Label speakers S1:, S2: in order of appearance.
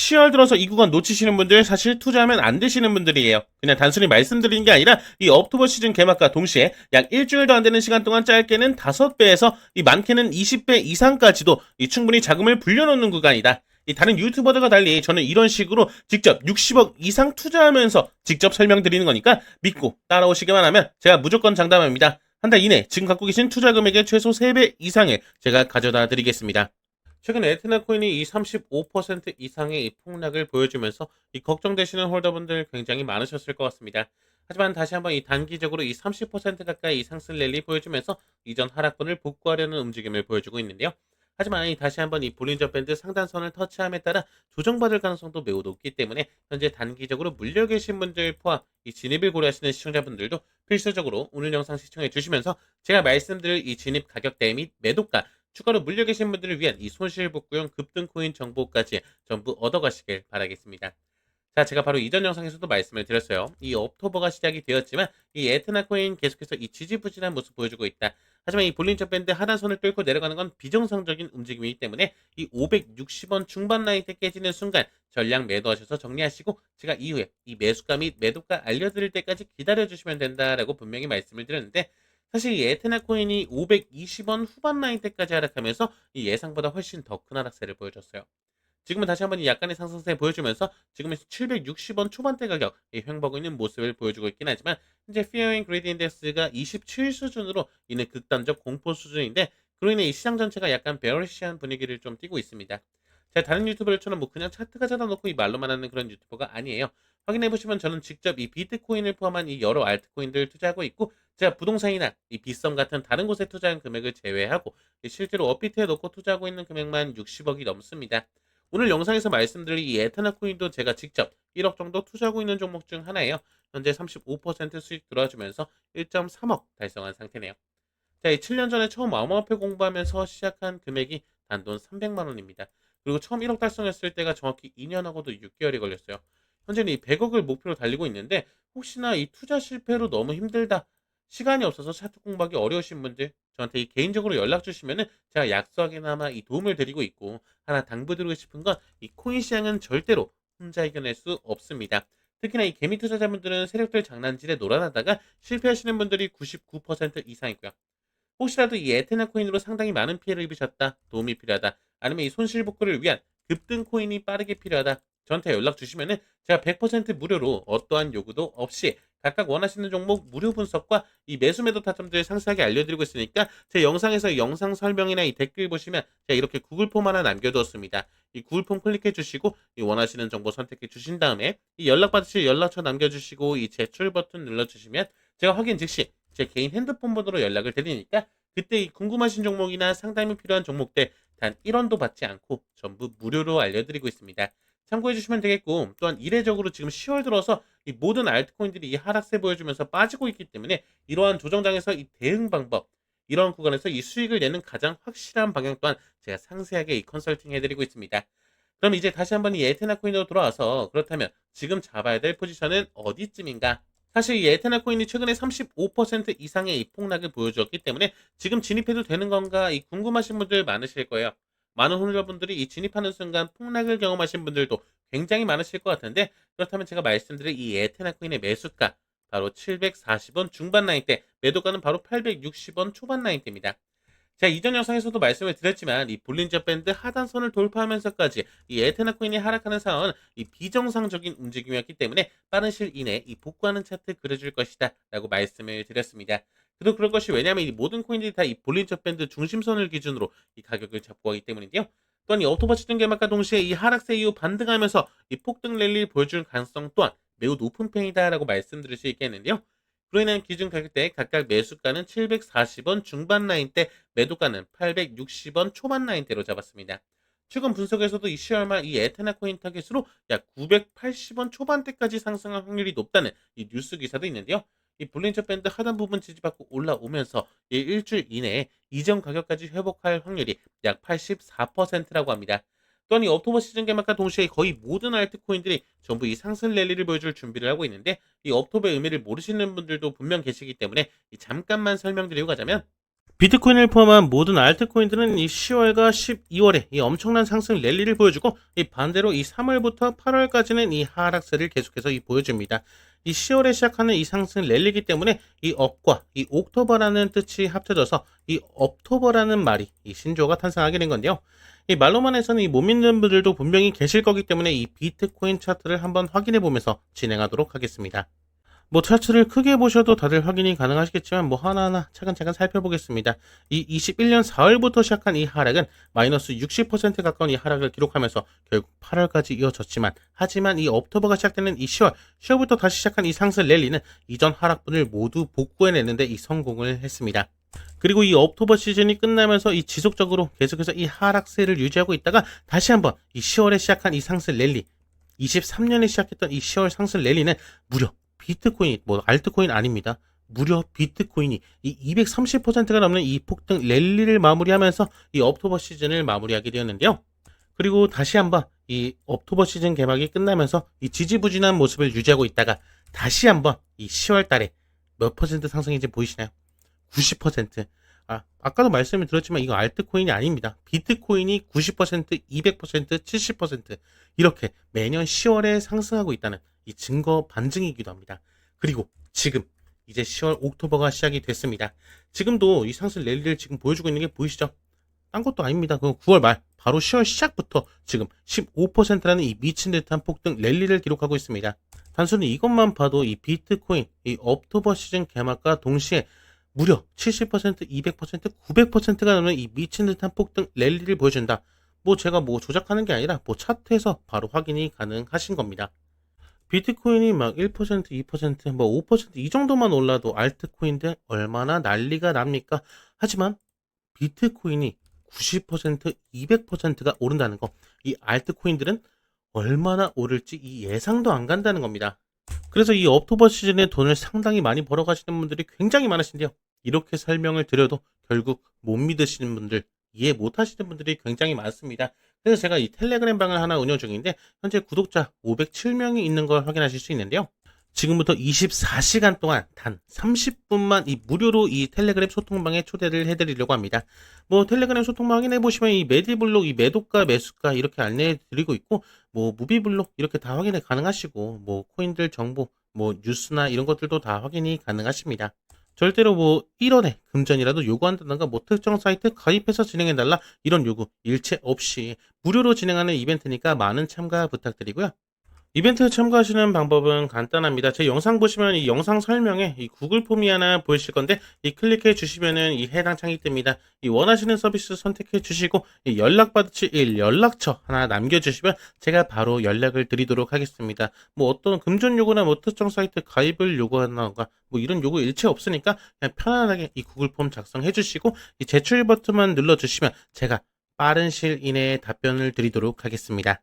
S1: 10월 들어서 이 구간 놓치시는 분들 사실 투자하면 안 되시는 분들이에요. 그냥 단순히 말씀드리는 게 아니라 이 옥토버 시즌 개막과 동시에 약 일주일도 안 되는 시간 동안 짧게는 5배에서 이 많게는 20배 이상까지도 이 충분히 자금을 불려놓는 구간이다. 이 다른 유튜버들과 달리 저는 이런 식으로 직접 60억 이상 투자하면서 직접 설명드리는 거니까 믿고 따라오시기만 하면 제가 무조건 장담합니다. 한 달 이내 지금 갖고 계신 투자 금액의 최소 3배 이상을 제가 가져다 드리겠습니다. 최근 에테나 코인이 이 35% 이상의 이 폭락을 보여주면서 이 걱정되시는 홀더분들 굉장히 많으셨을 것 같습니다. 하지만 다시 한번 이 단기적으로 이 30% 가까이 이 상승 랠리 보여주면서 이전 하락권을 복구하려는 움직임을 보여주고 있는데요. 하지만 이 다시 한번 이 볼린저 밴드 상단선을 터치함에 따라 조정받을 가능성도 매우 높기 때문에 현재 단기적으로 물려 계신 분들 포함 이 진입을 고려하시는 시청자분들도 필수적으로 오늘 영상 시청해 주시면서 제가 말씀드릴 이 진입 가격대 및 매도가 추가로 물려 계신 분들을 위한 이 손실 복구용 급등 코인 정보까지 전부 얻어가시길 바라겠습니다. 자, 제가 바로 이전 영상에서도 말씀을 드렸어요. 이 옥토버가 시작이 되었지만 이 에트나 코인 계속해서 이 지지부진한 모습 보여주고 있다. 하지만 이 볼린저 밴드 하단선을 뚫고 내려가는 건 비정상적인 움직임이기 때문에 이 560원 중반 라인 때 깨지는 순간 전량 매도하셔서 정리하시고 제가 이후에 이 매수가 및 매도가 알려드릴 때까지 기다려주시면 된다라고 분명히 말씀을 드렸는데 사실 이 에테나 코인이 520원 후반 라인 때까지 하락하면서 이 예상보다 훨씬 더 큰 하락세를 보여줬어요. 지금은 다시 한번 이 약간의 상승세 보여주면서 지금은 760원 초반대 가격 이 횡보하고 있는 모습을 보여주고 있긴 하지만 현재 Fear and Greed 인덱스가 27 수준으로 이는 극단적 공포 수준인데 그로 인해 이 시장 전체가 약간 베어리시한 분위기를 좀 띠고 있습니다. 제가 다른 유튜버들처럼 뭐 그냥 차트가 잡아놓고 이 말로만 하는 그런 유튜버가 아니에요. 확인해 보시면 저는 직접 이 비트코인을 포함한 이 여러 알트코인들을 투자하고 있고 제가 부동산이나 이 빗썸 같은 다른 곳에 투자한 금액을 제외하고 실제로 업비트에 넣고 투자하고 있는 금액만 60억이 넘습니다. 오늘 영상에서 말씀드릴 이 에테나 코인도 제가 직접 1억 정도 투자하고 있는 종목 중 하나예요. 현재 35% 수익 들어와주면서 1.3억 달성한 상태네요. 자, 이 7년 전에 처음 암호화폐 공부하면서 시작한 금액이 단돈 300만 원입니다. 그리고 처음 1억 달성했을 때가 정확히 2년하고도 6개월이 걸렸어요. 현재는 이 100억을 목표로 달리고 있는데 혹시나 이 투자 실패로 너무 힘들다. 시간이 없어서 차트 공부하기 어려우신 분들 저한테 이 개인적으로 연락 주시면은 제가 약속하게나마 이 도움을 드리고 있고 하나 당부드리고 싶은 건 이 코인 시장은 절대로 혼자 이겨낼 수 없습니다. 특히나 이 개미 투자자분들은 세력들 장난질에 놀아나다가 실패하시는 분들이 99% 이상이고요. 혹시라도 이 에테나 코인으로 상당히 많은 피해를 입으셨다, 도움이 필요하다, 아니면 이 손실 복구를 위한 급등 코인이 빠르게 필요하다, 저한테 연락 주시면은 제가 100% 무료로 어떠한 요구도 없이 각각 원하시는 종목 무료 분석과 이 매수 매도 타점들 상세하게 알려드리고 있으니까 제 영상에서 영상 설명이나 이 댓글 보시면 제가 이렇게 구글 폼 하나 남겨두었습니다. 이 구글 폼 클릭해 주시고 이 원하시는 정보 선택해 주신 다음에 이 연락 받으실 연락처 남겨주시고 이 제출 버튼 눌러주시면 제가 확인 즉시 제 개인 핸드폰 번호로 연락을 드리니까 그때 이 궁금하신 종목이나 상담이 필요한 종목들 단 1원도 받지 않고 전부 무료로 알려드리고 있습니다. 참고해 주시면 되겠고 또한 이례적으로 지금 10월 들어서 이 모든 알트코인들이 이 하락세 보여주면서 빠지고 있기 때문에 이러한 조정장에서 이 대응 방법 이런 구간에서 이 수익을 내는 가장 확실한 방향 또한 제가 상세하게 이 컨설팅 해드리고 있습니다. 그럼 이제 다시 한번 이 에테나 코인으로 돌아와서 그렇다면 지금 잡아야 될 포지션은 어디쯤인가? 사실 이 에테나 코인이 최근에 35% 이상의 이 폭락을 보여주었기 때문에 지금 진입해도 되는 건가 이 궁금하신 분들 많으실 거예요. 많은 홀더분들이 이 진입하는 순간 폭락을 경험하신 분들도 굉장히 많으실 것 같은데 그렇다면 제가 말씀드릴 이 에테나 코인의 매수가 바로 740원 중반 라인대 매도가는 바로 860원 초반 라인대입니다. 제가 이전 영상에서도 말씀을 드렸지만 이 볼린저 밴드 하단선을 돌파하면서까지 이 에테나 코인이 하락하는 상황은 이 비정상적인 움직임이었기 때문에 빠른 시일 이내 이 복구하는 차트 그려줄 것이다 라고 말씀을 드렸습니다. 그도 그럴 것이 왜냐하면 이 모든 코인들이 다 이 볼린저 밴드 중심선을 기준으로 이 가격을 잡고 하기 때문인데요. 또한 이 오토바 시즌 개막과 동시에 이 하락세 이후 반등하면서 이 폭등 랠리를 보여줄 가능성 또한 매우 높은 편이다라고 말씀드릴 수 있겠는데요. 그로 인한 기준 가격대 각각 매수가는 740원 중반 라인대, 매도가는 860원 초반 라인대로 잡았습니다. 최근 분석에서도 이 10월 말 이 에테나 코인 타겟으로 약 980원 초반대까지 상승할 확률이 높다는 이 뉴스 기사도 있는데요. 이 볼린저 밴드 하단 부분 지지받고 올라오면서 이 일주일 이내에 이전 가격까지 회복할 확률이 약 84%라고 합니다. 또한 이 옥토버 시즌 개막과 동시에 거의 모든 알트코인들이 전부 이 상승 랠리를 보여줄 준비를 하고 있는데 이 옥토버의 의미를 모르시는 분들도 분명 계시기 때문에 이 잠깐만 설명드리고 가자면 비트코인을 포함한 모든 알트코인들은 이 10월과 12월에 이 엄청난 상승 랠리를 보여주고 이 반대로 이 3월부터 8월까지는 이 하락세를 계속해서 이 보여줍니다. 이 10월에 시작하는 이 상승 랠리이기 때문에 이 업과 이 옥토버라는 뜻이 합쳐져서 이 업토버라는 말이 이 신조어가 탄생하게 된 건데요. 이 말로만 해서는 이 못 믿는 분들도 분명히 계실 거기 때문에 이 비트코인 차트를 한번 확인해 보면서 진행하도록 하겠습니다. 뭐 차트를 크게 보셔도 다들 확인이 가능하시겠지만 뭐 하나하나 차근차근 살펴보겠습니다. 이 21년 4월부터 시작한 이 하락은 마이너스 60% 가까운 이 하락을 기록하면서 결국 8월까지 이어졌지만 하지만 이 업토버가 시작되는 이 10월 10월부터 다시 시작한 이 상승 랠리는 이전 하락분을 모두 복구해내는데 이 성공을 했습니다. 그리고 이 업토버 시즌이 끝나면서 이 지속적으로 계속해서 이 하락세를 유지하고 있다가 다시 한번 이 10월에 시작한 이 상승 랠리 23년에 시작했던 이 10월 상승 랠리는 무려 비트코인, 뭐 알트코인 아닙니다. 무려 비트코인이 이 230%가 넘는 이 폭등 랠리를 마무리하면서 이 업토버 시즌을 마무리하게 되었는데요. 그리고 다시 한번 이 업토버 시즌 개막이 끝나면서 이 지지부진한 모습을 유지하고 있다가 다시 한번 이 10월 달에 몇 퍼센트 상승인지 보이시나요? 90%. 아, 아까도 말씀을 드렸지만 이거 알트코인이 아닙니다. 비트코인이 90%, 200%, 70% 이렇게 매년 10월에 상승하고 있다는 이 증거 반증이기도 합니다. 그리고 지금 이제 10월 옥토버가 시작이 됐습니다. 지금도 이 상승 랠리를 지금 보여주고 있는 게 보이시죠? 딴 것도 아닙니다. 그 9월 말 바로 10월 시작부터 지금 15%라는 이 미친 듯한 폭등 랠리를 기록하고 있습니다. 단순히 이것만 봐도 이 비트코인 이 옥토버 시즌 개막과 동시에 무려 70%, 200%, 900%가 넘는 이 미친 듯한 폭등 랠리를 보여준다. 뭐 제가 뭐 조작하는 게 아니라 뭐 차트에서 바로 확인이 가능하신 겁니다. 비트코인이 막 1%, 2%, 뭐 5%이 정도만 올라도 알트코인들 얼마나 난리가 납니까? 하지만 비트코인이 90%, 200%가 오른다는 거. 이 알트코인들은 얼마나 오를지 이 예상도 안 간다는 겁니다. 그래서 이 업토버 시즌에 돈을 상당히 많이 벌어 가시는 분들이 굉장히 많으신데요. 이렇게 설명을 드려도 결국 못 믿으시는 분들, 이해 못 하시는 분들이 굉장히 많습니다. 그래서 제가 이 텔레그램 방을 하나 운영 중인데 현재 구독자 507명이 있는 걸 확인하실 수 있는데요. 지금부터 24시간 동안 단 30분만 이 무료로 이 텔레그램 소통방에 초대를 해드리려고 합니다. 뭐 텔레그램 소통방 확인해 보시면 이 메디블록 이 매도가 매수가 이렇게 안내해 드리고 있고 뭐 무비블록 이렇게 다 확인이 가능하시고 뭐 코인들 정보 뭐 뉴스나 이런 것들도 다 확인이 가능하십니다. 절대로 뭐 1원에 금전이라도 요구한다던가 뭐 특정 사이트 가입해서 진행해달라 이런 요구 일체 없이 무료로 진행하는 이벤트니까 많은 참가 부탁드리고요. 이벤트 참가하시는 방법은 간단합니다. 제 영상 보시면 이 영상 설명에 이 구글 폼이 하나 보이실 건데 이 클릭해 주시면은 이 해당 창이 뜹니다. 이 원하시는 서비스 선택해 주시고 이 연락 받으실 이 연락처 하나 남겨 주시면 제가 바로 연락을 드리도록 하겠습니다. 뭐 어떤 금전 요구나 뭐 특정 사이트 가입을 요구하는가 뭐 이런 요구 일체 없으니까 그냥 편안하게 이 구글 폼 작성해 주시고 이 제출 버튼만 눌러 주시면 제가 빠른 시일 이내에 답변을 드리도록 하겠습니다.